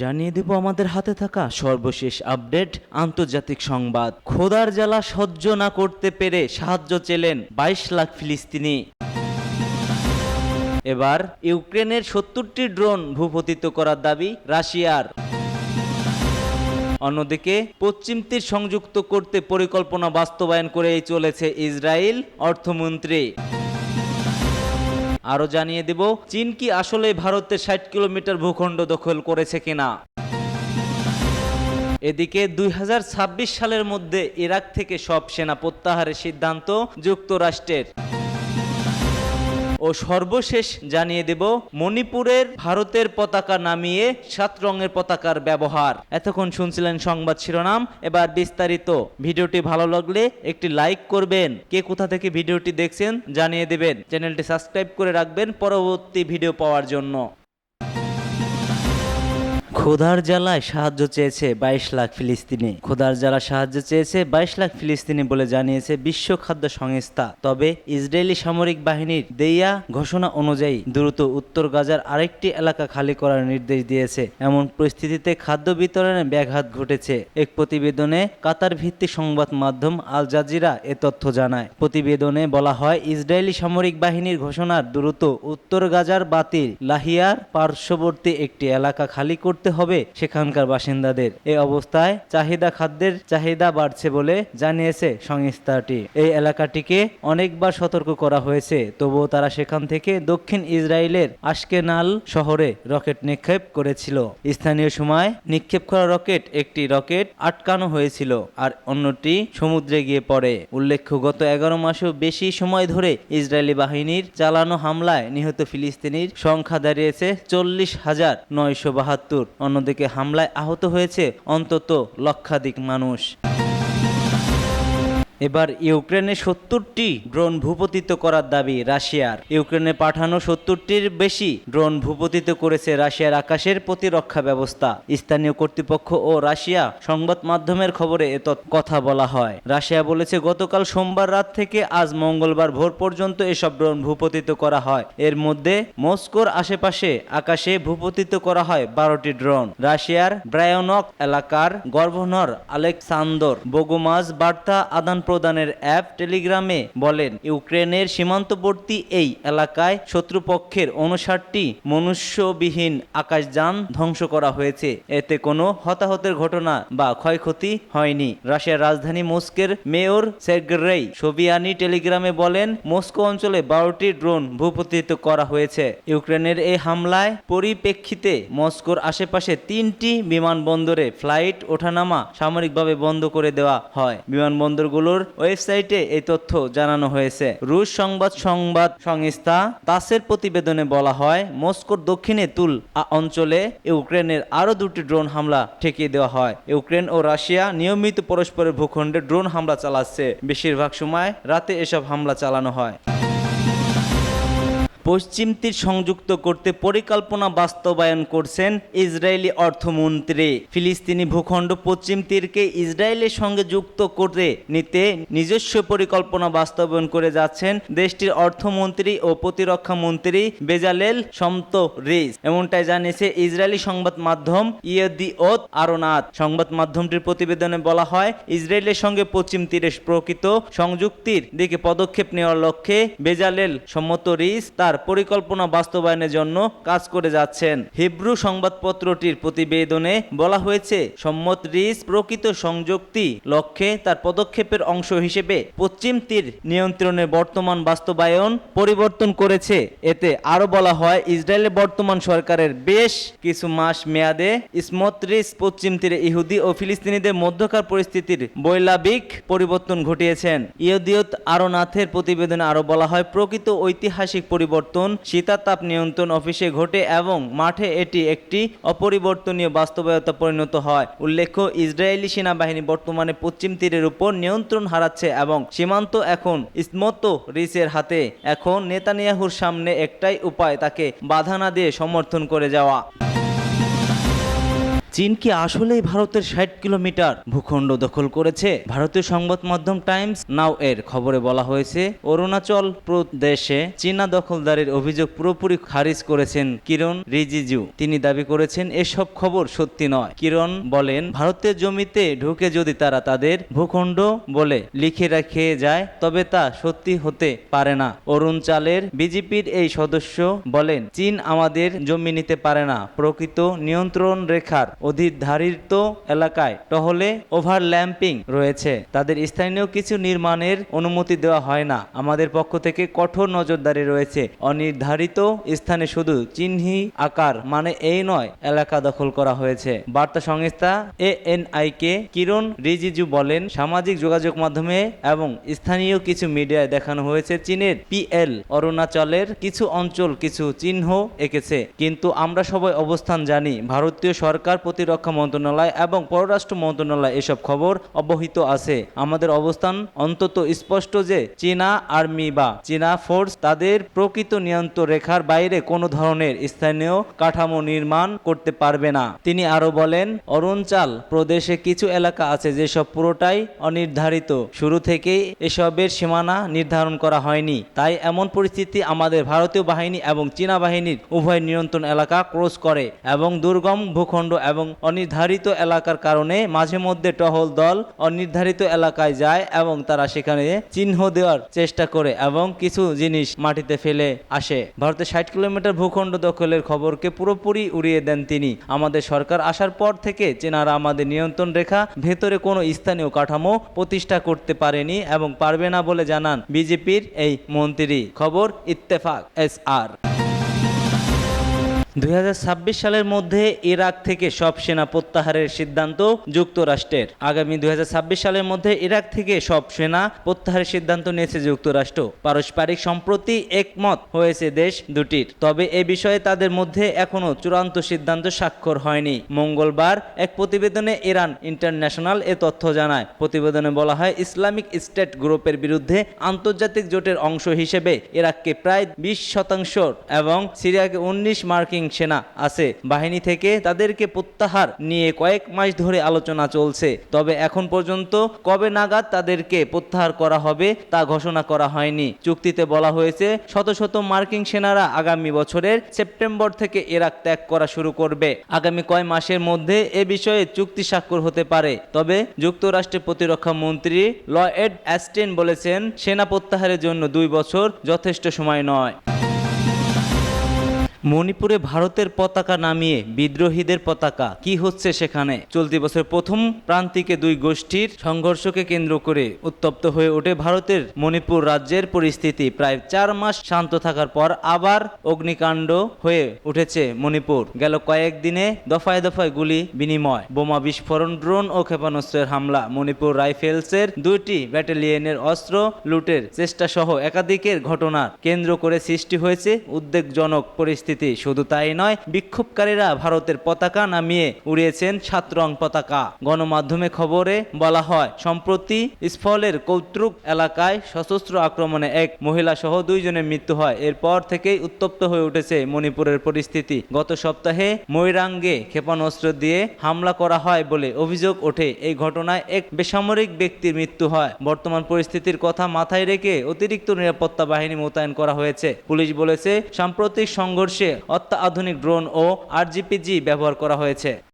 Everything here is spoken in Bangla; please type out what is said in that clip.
জানিয়ে দেব আমাদের হাতে থাকা সর্বশেষ আপডেট, আন্তর্জাতিক সংবাদ। খোদার জ্বালা সহ্য না করতে পেরে সাহায্য চেলেন বাইশ লাখ ফিলিস্তিনি। এবার ইউক্রেনের সত্তরটি ড্রোন ভূপতিত করার দাবি রাশিয়ার। অন্যদিকে, পশ্চিম তীর সংযুক্ত করতে পরিকল্পনা বাস্তবায়ন করেই চলেছে ইসরায়েল অর্থমন্ত্রী। আরও জানিয়ে দেব, চীন কি আসলে ভারতের ষাট কিলোমিটার ভূখণ্ড দখল করেছে কিনা? এদিকে দুই হাজার ছাব্বিশ সালের মধ্যে ইরাক থেকে সব সেনা প্রত্যাহারের সিদ্ধান্ত যুক্তরাষ্ট্রের। ও সর্বশেষ জানিয়ে দেব, মণিপুরের ভারতের পতাকা নামিয়ে সাত রঙের পতাকার ব্যবহার। এতক্ষণ শুনছিলেন সংবাদ শিরোনাম, এবার বিস্তারিত। ভিডিওটি ভালো লাগলে একটি লাইক করবেন। কে কোথা থেকে ভিডিওটি দেখছেন জানিয়ে দেবেন। চ্যানেলটি সাবস্ক্রাইব করে রাখবেন পরবর্তী ভিডিও পাওয়ার জন্য। খোদার জ্বালায় সাহায্য চেয়েছে বাইশ লাখ ফিলিস্তিনি। খোদার জ্বালা সাহায্য চেয়েছে বাইশ লাখ ফিলিস্তিনি বলে জানিয়েছে বিশ্ব খাদ্য সংস্থা। তবে ইসরায়েলি সামরিক বাহিনীর দেইয়া ঘোষণা অনুযায়ী দ্রুত উত্তর গাজার আরেকটি এলাকা খালি করার নির্দেশ দিয়েছে। এমন পরিস্থিতিতে খাদ্য বিতরণে ব্যাঘাত ঘটেছে। এক প্রতিবেদনে কাতার ভিত্তিক সংবাদ মাধ্যম আল জাজিরা এ তথ্য জানায়। প্রতিবেদনে বলা হয়, ইসরায়েলি সামরিক বাহিনীর ঘোষণার দ্রুত উত্তর গাজার বাতিল লাহিয়ার পার্শ্ববর্তী একটি এলাকা খালি করতে হবে সেখানকার বাসিন্দাদের। এই অবস্থায় চাহিদা খাদ্যের চাহিদা বাড়ছে বলে জানিয়েছে সংস্থাটি। এই এলাকাটিকে অনেকবার সতর্ক করা হয়েছে, তবুও তারা সেখান থেকে দক্ষিণ ইসরায়েলের আশকেনাল শহরে রকেট নিক্ষেপ করেছিল। স্থানীয় সময় নিক্ষেপ করা রকেট একটি রকেট আটকানো হয়েছিল আর অন্যটি সমুদ্রে গিয়ে পড়ে। উল্লেখ্য, গত এগারো মাসেও বেশি সময় ধরে ইসরায়েলি বাহিনীর চালানো হামলায় নিহত ফিলিস্তিনির সংখ্যা দাঁড়িয়েছে চল্লিশ হাজার নয়শো বাহাত্তর। অন্যদিকে হামলায় আহত হয়েছে অন্তত লক্ষাধিক মানুষ। এবার ইউক্রেনে সত্তরটি ড্রোন ভূপতিত করার দাবি রাশিয়ার। ইউক্রেনে পাঠানো সত্তরটির বেশি ড্রোন ভূপতিত করেছে রাশিয়ার আকাশের প্রতিরক্ষা ব্যবস্থা। স্থানীয় কর্তৃপক্ষ ও রাশিয়া সংবাদ মাধ্যমের খবরে এ কথা বলা হয়। রাশিয়া বলেছে, গতকাল সোমবার রাত থেকে আজ মঙ্গলবার ভোর পর্যন্ত এসব ড্রোন ভূপতিত করা হয়। এর মধ্যে মস্কোর আশেপাশে আকাশে ভূপতিত করা হয় বারোটি ড্রোন। রাশিয়ার ব্রায়নক এলাকার গভর্নর আলেকসান্দর বোগোমাজ বার্তা আদান প্রদানের অ্যাপ টেলিগ্রামে বলেন, ইউক্রেনের সীমান্তবর্তী এই এলাকায় শত্রুপক্ষের উনষাটটি মনুষ্যবিহীন আকাশযান ধ্বংস করা হয়েছে। এতে কোনো হতাহতের ঘটনা বা ক্ষয়ক্ষতি হয়নি। রাশিয়ার রাজধানী মস্কের মেয়র সের্গেই সোভিয়ানি টেলিগ্রামে বলেন, মস্কো অঞ্চলে বারোটি ড্রোন ভূপতিত করা হয়েছে। ইউক্রেনের এই হামলায় পরিপ্রেক্ষিতে মস্কোর আশেপাশে তিনটি বিমানবন্দরে ফ্লাইট ওঠানামা সামরিকভাবে বন্ধ করে দেওয়া হয়। বিমানবন্দরগুলোর ওয়েবসাইটে এই তথ্য জানানো হয়েছে। রুশ সংবাদ সংবাদ সংস্থা তাসের প্রতিবেদনে বলা হয়, মস্কোর দক্ষিণে তুল অঞ্চলে ইউক্রেনের আরও দুটি ড্রোন হামলা ঠেকিয়ে দেওয়া হয়। ইউক্রেন ও রাশিয়া নিয়মিত পরস্পরের ভূখণ্ডে ড্রোন হামলা চালাচ্ছে। বেশিরভাগ সময় রাতে এসব হামলা চালানো হয়। পশ্চিম তীর সংযুক্ত করতে পরিকল্পনা বাস্তবায়ন করছেন ইসরায়েলি অর্থমন্ত্রী। ফিলিস্তিনি ভূখণ্ড পশ্চিম তীরকে ইসরায়েলের সঙ্গে যুক্ত করতে নিতে নিজস্ব পরিকল্পনা বাস্তবায়ন করে যাচ্ছেন দেশটির অর্থমন্ত্রী ও প্রতিরক্ষা মন্ত্রী বেজালেল সমত রিস এমনটাই জানিয়েছে ইসরায়েলি সংবাদ মাধ্যম ইয়েদিওত আরোনাথ সংবাদ মাধ্যমটির প্রতিবেদনে বলা হয়, ইসরায়েলের সঙ্গে পশ্চিম তীরের প্রকৃত সংযুক্তির দিকে পদক্ষেপ নেওয়ার লক্ষ্যে বেজালেল সম্মত রিস তার পরিকল্পনা বাস্তবায়নের জন্য কাজ করে যাচ্ছেন। হিব্রু সংবাদপত্রটির প্রতিবেদনে বলা হয়েছে, সম্মত রিস প্রকৃত সংযুক্তি লক্ষ্যে তার পদক্ষেপের অংশ হিসেবে পশ্চিম তীর নিয়ন্ত্রণের বর্তমান বাস্তবায়ন পরিবর্তন করেছে। এতে আরও বলা হয়, ইসরায়েলের বর্তমান সরকারের বেশ কিছু মাস মেয়াদে স্মত্রিস পশ্চিম তীরে ইহুদি ও ফিলিস্তিনিদের মধ্যকার পরিস্থিতির বৈলাবিক পরিবর্তন ঘটিয়েছেন। ইহুদিয়ত আরোনাথের প্রতিবেদনে আরও বলা হয়, প্রকৃত ঐতিহাসিক পরিবর্তন শীতাতাপ নিয়ন্ত্রণ অফিসে ঘটে এবং মাঠে এটি একটি অপরিবর্তনীয় বাস্তবায়তা পরিণত হয়। উল্লেখ্য, ইসরায়েলি সেনাবাহিনী বর্তমানে পশ্চিম তীরের উপর নিয়ন্ত্রণ হারাচ্ছে এবং সীমান্ত এখন ইসমত রিসের হাতে। এখন নেতানিয়াহুর সামনে একটাই উপায়, তাকে বাধা না দিয়ে সমর্থন করে যাওয়া। চীন কি আসলেই ভারতের ষাট কিলোমিটার ভূখণ্ড দখল করেছে? ভারতীয় সংবাদ মাধ্যম টাইমস নাও এর খবরে বলা হয়েছে, অরুণাচল প্রদেশে চীনা দখলদারির অভিযোগ পুরোপুরি খারিজ করেছেন কিরণ রিজিজু। তিনি দাবি করেছেন, এসব খবর সত্যি নয়। কিরণ বলেন, ভারতের জমিতে ঢুকে যদি তারা তাদের ভূখণ্ড বলে লিখে রেখে যায়, তবে তা সত্যি হতে পারে না। অরুণ চালের বিজেপির এই সদস্য বলেন, চীন আমাদের জমি নিতে পারে না, প্রকৃত নিয়ন্ত্রণ রেখার অধিধারিত এলাকায় টহলে ওভারল্যাম্পিং রয়েছে। তাদের স্থানীয় কিছু নির্মাণের অনুমতি দেওয়া হয় না। আমাদের পক্ষ থেকে কঠোর নজরদারি রয়েছে। অনির্ধারিত স্থানে শুধু চিহ্নি আকার মানে এই নয়, এলাকা দখল করা হয়েছে। বার্তা সংস্থা এএনআই কে কিরণ রিজিজু বলেন, সামাজিক যোগাযোগ মাধ্যমে এবং স্থানীয় কিছু মিডিয়ায় দেখানো হয়েছে চীনের পিএল অরুণাচলের কিছু অঞ্চল কিছু চিহ্ন এঁকেছে। কিন্তু আমরা সবাই অবস্থান জানি, ভারতীয় সরকার প্রতিরক্ষা মন্ত্রণালয় এবং পররাষ্ট্র মন্ত্রণালয় এসব খবর অবহিত আছে। আমাদের অবস্থান অন্তত স্পষ্ট যে চীনা আর্মি বা চীনা ফোর্স তাদের প্রকৃত নিয়ন্ত্রণ রেখার বাইরে কোনো ধরনের স্থানীয় কাঠামো নির্মাণ করতে পারবে না। তিনি আরও বলেন, অরুণাচল প্রদেশে কিছু এলাকা আছে যেসব পুরোটাই অনির্ধারিত। শুরু থেকেই এসবের সীমানা নির্ধারণ করা হয়নি। তাই এমন পরিস্থিতি আমাদের ভারতীয় বাহিনী এবং চীনা বাহিনীর উভয় নিয়ন্ত্রণ এলাকা ক্রস করে এবং দুর্গম ভূখণ্ড এবং অনির্ধারিত এলাকার কারণে মাঝে মধ্যে টহল দল অনির্ধারিত এলাকায় যায় এবং তারা সেখানে চিহ্ন দেওয়ার চেষ্টা করে এবং কিছু জিনিস মাটিতে ফেলে আসে। ভারতের ষাট কিলোমিটার ভূখণ্ড দখলের খবরকে পুরোপুরি উড়িয়ে দেন তিনি। আমাদের সরকার আসার পর থেকে চেনারা আমাদের নিয়ন্ত্রণ রেখা, ভেতরে কোনো স্থানীয় কাঠামো প্রতিষ্ঠা করতে পারেনি এবং পারবে না বলে জানান বিজেপির এই মন্ত্রী। খবর, ইত্তেফাক, এস আর। দুই হাজার ছাব্বিশ সালের মধ্যে ইরাক থেকে সব সেনা প্রত্যাহারের সিদ্ধান্ত যুক্তরাষ্ট্রের। আগামী দুই সালের মধ্যে ইরাক থেকে সব সেনা প্রত্যাহারের সিদ্ধান্ত নিয়েছে যুক্তরাষ্ট্র। পারস্পরিক সম্প্রতি একমত হয়েছে দেশ দুটির। তবে এ বিষয়ে তাদের মধ্যে এখনও চূড়ান্ত সিদ্ধান্ত স্বাক্ষর হয়নি। মঙ্গলবার এক প্রতিবেদনে ইরান ইন্টারন্যাশনাল এ তথ্য জানায়। প্রতিবেদনে বলা হয়, ইসলামিক স্টেট গ্রুপের বিরুদ্ধে আন্তর্জাতিক জোটের অংশ হিসেবে ইরাককে প্রায় বিশ শতাংশ এবং সিরিয়াকে উনিশ মার্কিন সেনা আছে। বাহিনী থেকে তাদেরকে প্রত্যাহার নিয়ে কয়েক মাস ধরে আলোচনা চলছে। তবে এখন পর্যন্ত কবে নাগাদ তাদেরকে প্রত্যাহার করা হবে তা ঘোষণা করা হয়নি। চুক্তিতে বলা হয়েছে, শত শত মার্কিন সেনারা আগামী বছরের সেপ্টেম্বর থেকে ইরাক ত্যাগ করা শুরু করবে। আগামী কয় মাসের মধ্যে এ বিষয়ে চুক্তি স্বাক্ষর হতে পারে। তবে যুক্তরাষ্ট্রের প্রতিরক্ষা মন্ত্রী লয়েড অ্যাস্টেন বলেছেন, সেনা প্রত্যাহারের জন্য দুই বছর যথেষ্ট সময় নয়। মণিপুরে ভারতের পতাকা নামিয়ে বিদ্রোহীদের পতাকা। কি হচ্ছে সেখানে? চলতি বছর প্রথম প্রান্তিকে দুই গোষ্ঠীর সংঘর্ষকে কেন্দ্র করে উত্তপ্ত হয়ে ওঠে ভারতের মণিপুর রাজ্যের পরিস্থিতি। প্রায় চার মাস শান্ত থাকার পর আবার অগ্নিকাণ্ড হয়ে উঠেছে মণিপুর। গেল কয়েকদিনে দফায় দফায় গুলি বিনিময়। বোমা বিস্ফোরণ, ড্রোন ও ক্ষেপণাস্ত্রের হামলা। মণিপুর রাইফেলসের দুইটি ব্যাটালিয়নের অস্ত্র লুটের চেষ্টা সহ একাধিকের ঘটনার কেন্দ্র করে সৃষ্টি হয়েছে উদ্বেগজনক পরিস্থিতি। শুধু তাই নয়, বিক্ষোভকারীরা ভারতের পতাকা নামিয়ে উড়িয়েছেন সাত পতাকা। গণমাধ্যমে খবরে বলা হয়, সম্প্রতি স্ফলের কৌত্রুক এলাকায় সশস্ত্র আক্রমণে এক মহিলা সহ দুইজনের মৃত্যু হয়। এরপর থেকেই উত্তপ্ত হয়ে উঠেছে মণিপুরের পরিস্থিতি। গত সপ্তাহে ময়রাঙ্গে ক্ষেপণাস্ত্র দিয়ে হামলা করা হয় বলে অভিযোগ ওঠে। এই ঘটনায় এক বেসামরিক ব্যক্তির মৃত্যু হয়। বর্তমান পরিস্থিতির কথা মাথায় রেখে অতিরিক্ত নিরাপত্তা বাহিনী মোতায়েন করা হয়েছে। পুলিশ বলেছে, সাম্প্রতিক সংঘর্ষে অত্যাধুনিক ড্রোন ও আরজিপিজি ব্যবহার করা হয়েছে।